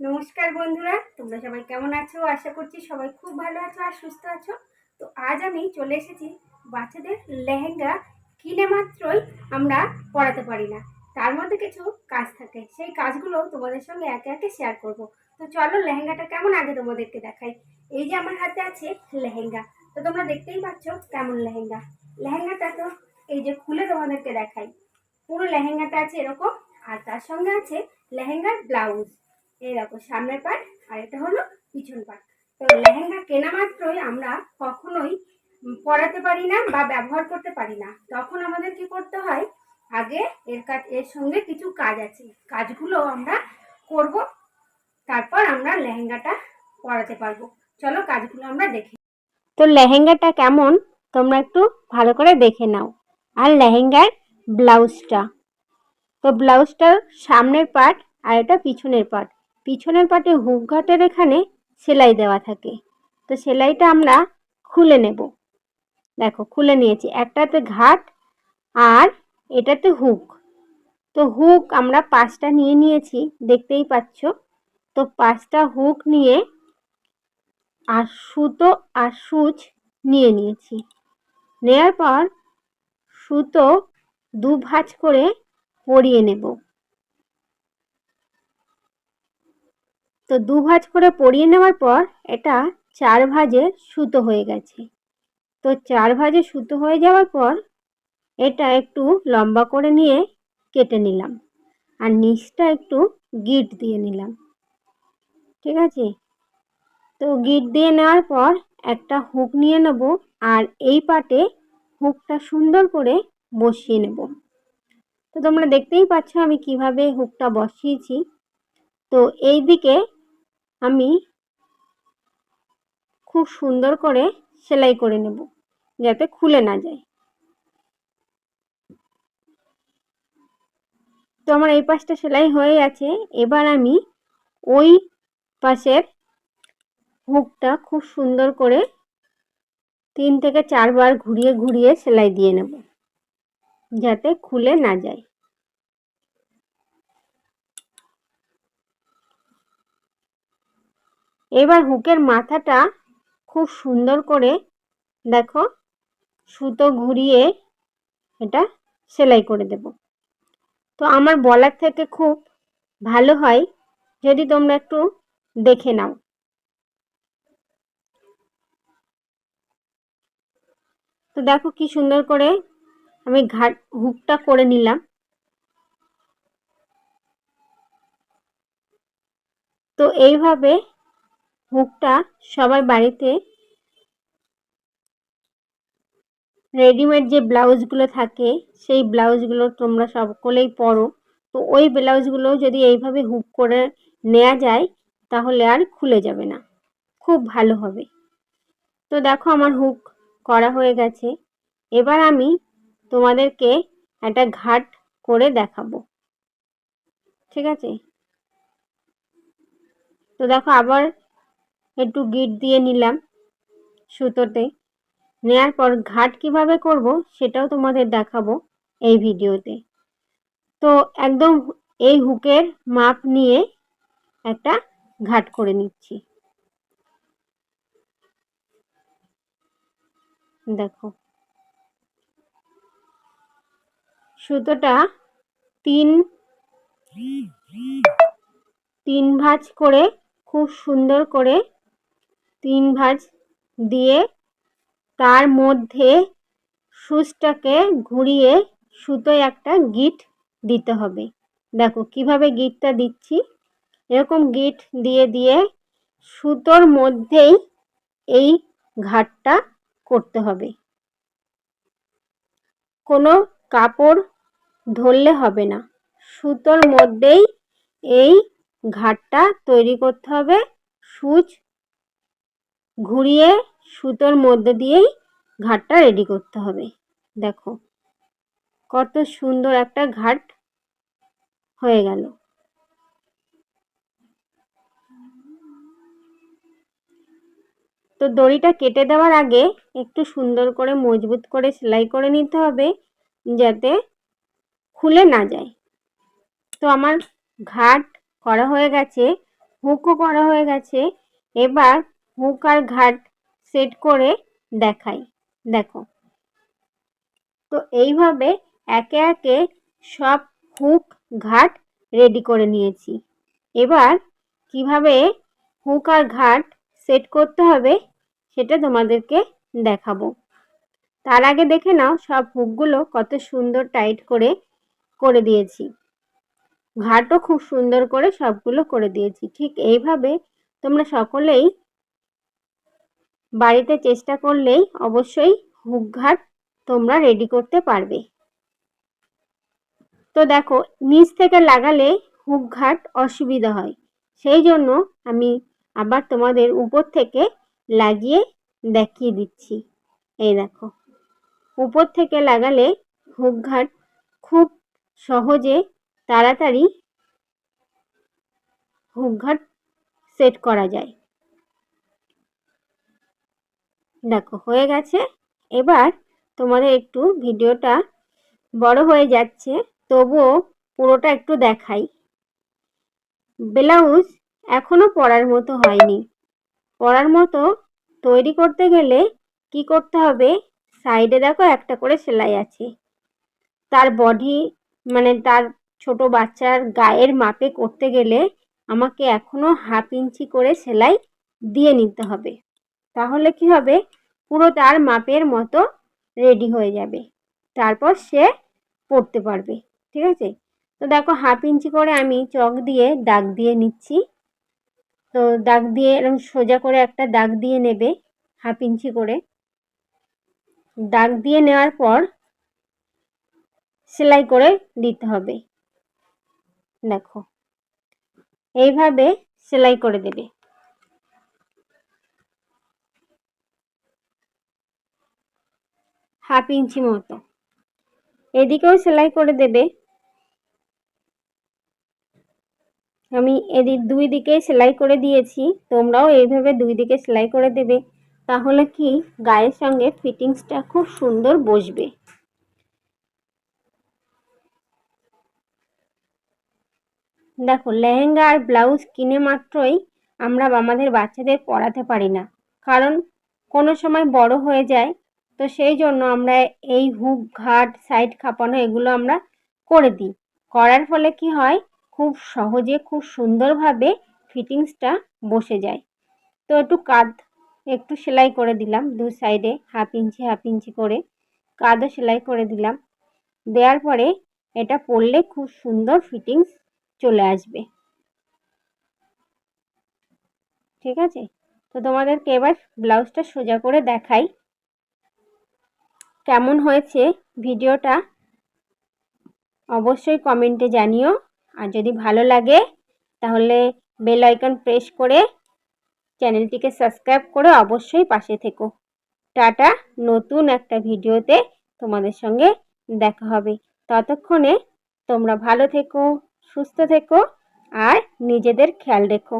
নমস্কার বন্ধুরা, তোমরা সবাই কেমন আছো? আশা করছি সবাই খুব ভালো আছো আর সুস্থ আছো। তো আজ আমি চলে এসেছি বাচ্চাদের লেহেঙ্গা কিনে মাত্রই আমরা পরাতে পারি না। তার মধ্যে কিছু কাজ থাকে, সেই কাজগুলো তোমাদের সঙ্গে একে একে শেয়ার করব। তো চলো লেহেঙ্গাটা কেমন আগে তোমাদেরকে দেখাই। এই যে আমার হাতে আছে লেহেঙ্গা। তো তোমরা দেখতেই পাচ্ছ কেমন লেহেঙ্গা। লেহেঙ্গাটা তো এই যে খুলে তোমাদেরকে দেখাই। পুরো লেহেঙ্গাটা আছে এরকম, আর তার সঙ্গে আছে লেহেঙ্গার ব্লাউজ। দেখো, সামনের পাট আর এটা হলো পিছন পাট তো লেহেঙ্গা কেনা মাত্রই আমরা কখনোই পরাতে পারি না বা ব্যবহার করতে পারি না। তখন আমাদের কি করতে হয়? আগে এর কাজ এর সঙ্গে কিছু কাজ আছে। কাজগুলো আমরা করব, তারপর আমরা লেহেঙ্গাটা পরাতে পারব। চলো কাজগুলো আমরা দেখি তো লেহেঙ্গাটা কেমন? তোমরা একটু ভালো করে দেখে নাও। আর লেহেঙ্গার ব্লাউজটা। তো ব্লাউজটার সামনের পার্ট আর এটা পিছনের পার্ট পিছনের পার্টে হুক ঘাটের এখানে সেলাই দেওয়া থাকে। তো সেলাইটা আমরা খুলে নেব। দেখো, খুলে নিয়েছি। একটাতে ঘাট আর এটাতে হুক। তো হুক আমরা পাঁচটা নিয়ে নিয়েছি, দেখতেই পাচ্ছ। তো পাঁচটা হুক নিয়ে আর সুতো আর সুচ নিয়ে নিয়েছি। নেওয়ার পর সুতো দু ভাঁজ করে পরিয়ে নেব। তো দু ভাঁজ করে পরিয়ে নেওয়ার পর এটা চার ভাঁজে সুতো হয়ে গেছে। তো চার ভাঁজে সুতো হয়ে যাওয়ার পর এটা একটু লম্বা করে নিয়ে কেটে নিলাম আর নিচটা একটু গিট দিয়ে নিলাম। ঠিক আছে? তো গিট দিয়ে নেওয়ার পর একটা হুক নিয়ে নেব আর এই পাটে হুকটা সুন্দর করে বসিয়ে নেব। তো তোমরা দেখতেই পাচ্ছ আমি কীভাবে হুকটা বসিয়েছি। তো এই দিকে আমি খুব সুন্দর করে সেলাই করে নেব, যাতে খুলে না যায়। তো আমার এই পাশটা সেলাই হয়ে আছে এবার আমি ওই পাশের হুকটা খুব সুন্দর করে তিন থেকে চারবার ঘুরিয়ে ঘুরিয়ে সেলাই দিয়ে নেব, যাতে খুলে না যায়। এবার হুকের মাথাটা খুব সুন্দর করে দেখো সুতো ঘুরিয়ে এটা সেলাই করে দেব। তো আমার বলার থেকে খুব ভালো হয় যদি তোমরা একটু দেখে নাও। তো দেখো কি সুন্দর করে আমি ঘাট, হুকটা করে নিলাম। তো এইভাবে হুকটা সবাই বাড়িতে রেডিমেড যে ব্লাউজগুলো থাকে, সেই ব্লাউজগুলো তোমরা সকলেই পরো। তো ওই ব্লাউজগুলো যদি এইভাবে হুক করে নেওয়া যায়, তাহলে আর খুলে যাবে না। খুব ভালো হবে। তো দেখো আমার হুক করা হয়ে গেছে। এবার আমি তোমাদেরকে একটা ঘাট করে দেখাবো। ঠিক আছে? তো দেখো আবার একটু গিট দিয়ে নিলাম সুতোতে। নেয়ার পর ঘাট কীভাবে করব সেটাও তোমাদের দেখাবো এই ভিডিওতে। তো একদম এই হুকের মাপ নিয়ে একটা ঘাট করে নিচ্ছি। দেখো। সুতোটা তিন তিন ভাঁজ করে খুব সুন্দর করে তিন ভাঁজ দিয়ে তার মধ্যে সুচটাকে ঘুরিয়ে সুতোয় একটা গিট দিতে হবে। দেখো, কীভাবে গিটটা দিচ্ছি? এরকম গিট দিয়ে দিয়ে সুতোর মধ্যেই এই ঘাটটা করতে হবে। কোনো কাপড় ধরলে হবে না। সুতোর মধ্যেই এই ঘাটটা তৈরি করতে হবে। সুচ ঘুরিয়ে সুতোর মধ্যে দিয়েই ঘাটটা রেডি করতে হবে। দেখো, কত সুন্দর একটা ঘাট হয়ে গেল। তো দড়িটা কেটে দেওয়ার আগে একটু সুন্দর করে মজবুত করে সেলাই করে নিতে হবে যাতে খুলে না যায়। তো আমার ঘাট করা হয়ে গেছে, হুকও করা হয়ে গেছে। এবার হুক আর ঘাট সেট করে দেখাই। দেখো। তো এইভাবে একে একে সব হুক ঘাট রেডি করে নিয়েছি। এবার কীভাবে হুক আর ঘাট সেট করতে হবে সেটা তোমাদেরকে দেখাবো। তার আগে দেখে নাও সব হুকগুলো কত সুন্দর টাইট করে করে দিয়েছি। ঘাটও খুব সুন্দর করে সবগুলো করে দিয়েছি। ঠিক এইভাবে তোমরা সকলেই বাড়িতে চেষ্টা করলেই অবশ্যই হুক ঘাট তোমরা রেডি করতে পারবে। তো দেখো, নিচ থেকে লাগালে হুক ঘাট অসুবিধা হয়। সেই জন্য আমি আবার তোমাদের উপর থেকে লাগিয়ে দেখিয়ে দিচ্ছি। এই দেখো, উপর থেকে লাগালে হুক ঘাট খুব সহজে তাড়াতাড়ি হুক ঘাট সেট করা যায়। দেখো, হয়ে গেছে। এবার তোমাদের একটু ভিডিওটা বড় হয়ে যাচ্ছে, তবুও পুরোটা একটু দেখাই। ব্লাউজ এখনও পরার মতো হয়নি। পরার মতো তৈরি করতে গেলে কি করতে হবে? সাইডে দেখো একটা করে সেলাই আছে। তার বডি মানে তার ছোট বাচ্চার গায়ের মাপে করতে গেলে আমাকে এখনও হাফ ইঞ্চি করে সেলাই দিয়ে নিতে হবে। তাহলে কি হবে? পুরো তার মাপের মতো রেডি হয়ে যাবে। তারপর সে পড়তে পারবে, ঠিক আছে? তো দেখো হাফ ইঞ্চি করে আমি চক দিয়ে দাগ দিয়ে নিচ্ছি। তো দাগ দিয়ে এরকম সোজা করে একটা দাগ দিয়ে নেবে, হাফ ইঞ্চি করে। দাগ দিয়ে নেওয়ার পর সেলাই করে দিতে হবে। দেখো, এইভাবে সেলাই করে দেবে। হাফ ইঞ্চি মতো। এদিকেও সেলাই করে দেবে। আমি এদিক দুই দিকে সেলাই করে দিয়েছি। তোমরাও এইভাবে দুই দিকে সেলাই করে দেবে। তাহলে কি গায়ের সঙ্গে ফিটিংসটা খুব সুন্দর বসবে। দেখো, লেহেঙ্গা আর ব্লাউজ কিনে মাত্রই আমরা আমাদের বাচ্চাদের পরাতে পারি না। কারণ কোনো সময় বড় হয়ে যায় তো সেই জন্য আমরা এই হুক, ঘাট, সাইড খাপানো এগুলো আমরা করে দিই। করার ফলে কি হয়? খুব সহজে, খুব সুন্দরভাবে ফিটিংসটা বসে যায়। তো একটু কাঁধ একটু সেলাই করে দিলাম দু সাইডে, হাফ ইঞ্চি হাফ ইঞ্চি করে কাঁধও সেলাই করে দিলাম। দেওয়ার পরে এটা পরলে খুব সুন্দর ফিটিংস চলে আসবে। ঠিক আছে? তো তোমাদেরকে এবার ব্লাউজটা সোজা করে দেখাই। কেমন হয়েছে ভিডিওটা অবশ্যই কমেন্টে জানিও। আর যদি ভালো লাগে, তাহলে বেল আইকন প্রেস করে চ্যানেলটিকে সাবস্ক্রাইব করে অবশ্যই পাশে থেকো। টাটা, নতুন একটা ভিডিওতে তোমাদের সঙ্গে দেখা হবে। ততক্ষণে তোমরা ভালো থেকো, সুস্থ থেকো, আর নিজেদের খেয়াল রেখো।